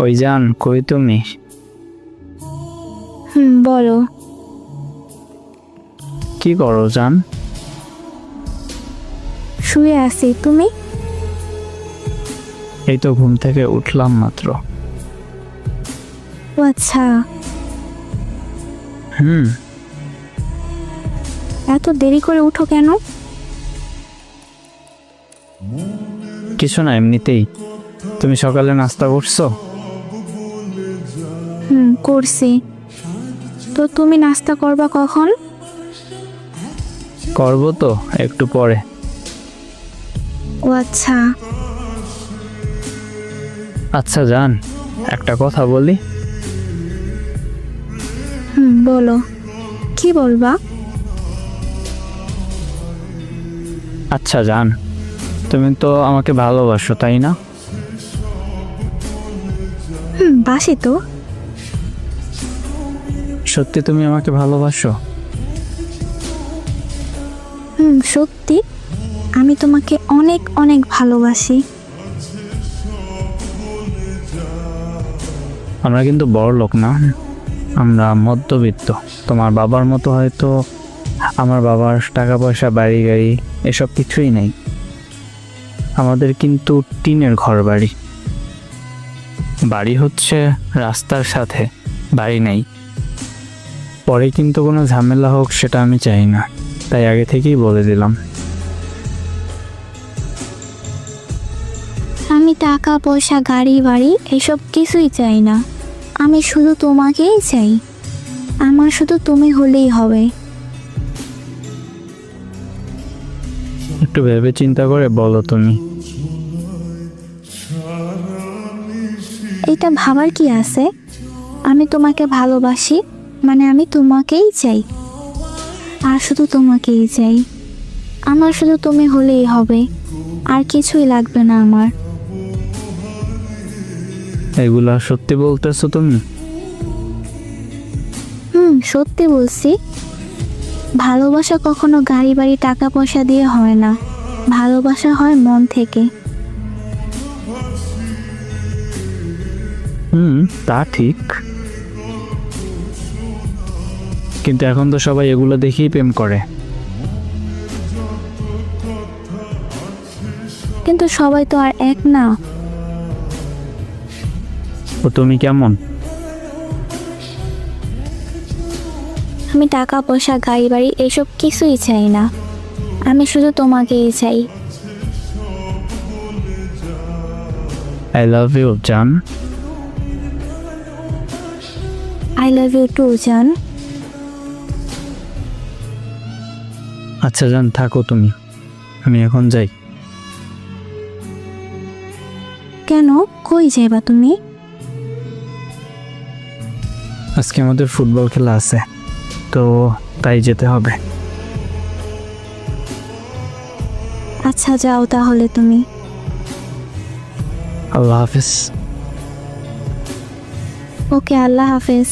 ওই জান কই তুমি? হুম বলো। কি করো জান? শুয়ে আছি তুমি? এই তো ঘুম থেকে উঠলাম মাত্র। ও আচ্ছা। হুম। এত দেরি করে উঠো কেন? কিছু না এমনিতেই। তুমি সকালে নাস্তা করছ? হুম করছি। তো তুমি নাস্তা করবা কখন? করব তো একটু পরে। ও আচ্ছা। আচ্ছা জান একটা কথা বলি। হুম বলো। কি বলবা? আচ্ছা জান তুমি তো আমাকে ভালোবাসো তাই না? হুম বাসি তো। সত্যি তুমি আমাকে ভালোবাসো? হুম সত্যি। আমি তোমাকে অনেক অনেক ভালোবাসি। আমরা কিন্তু বড় লোক না। আমরা মধ্যবিত্ত। তোমার বাবার মতো হয়তো আমার বাবার টাকা পয়সা বাড়ি গাড়ি এসব কিছুই নেই। আমাদের কিন্তু টিনের ঘর বাড়ি বাড়ি হচ্ছে রাস্তার সাথে বাড়ি নেই। পরে কিন্তু কোনো ঝামেলা হোক সেটা আমি চাই না। তাই আগে থেকেই বলে দিলাম। আমি টাকা পয়সা গাড়ি বাড়ি এসব কিছুই চাই না। আমি শুধু তোমাকেই চাই। আমার শুধু তুমি হলেই হবে। একটু ভেবে চিন্তা করে বলো তুমি। এটা ভাবার কি আছে? আমি তোমাকে ভালোবাসি। মানে আমি তোমাকেই চাই। আর শুধু তোমাকেই চাই। আমার শুধু তুমি হলেই হবে। আর কিছুই লাগবে না আমার। এগুলা সত্যি বলতেছো তুমি? হুম সত্যি বলছি। ভালোবাসা কখনো গাড়ি বাড়ি টাকা পয়সা দিয়ে হয় না। ভালোবাসা হয় মন থেকে। হুম তা ঠিক। কিন্তু এখন তো সবাই এগুলো দেখেই প্রেম করে। কিন্তু সবাই তো আর এক না। ও তুমি কেমন? আমি টাকা পয়সা গাড়ি বাড়ি এসব কিছুই চাই না। আমি শুধু তোমাকেই চাই। আই লাভ ইউ জান আই লাভ ইউ টু জান আচ্ছা যান থাকো তুমি। আমি এখন যাই। কেন? কই যাইবা তুমি? আজকে আমাদের ফুটবল খেলা আছে তো তাই যেতে হবে। আচ্ছা যাও তাহলে তুমি। আল্লাহ হাফিজ। ওকে আল্লাহ হাফেজ।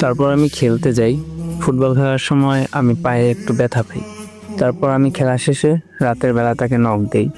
তারপর আমি খেলতে যাই। ফুটবল খেলার সময় আমি পায়ে একটু ব্যথা পাই। তারপর আমি খেলা শেষে রাতের বেলা তাকে নখ দেই।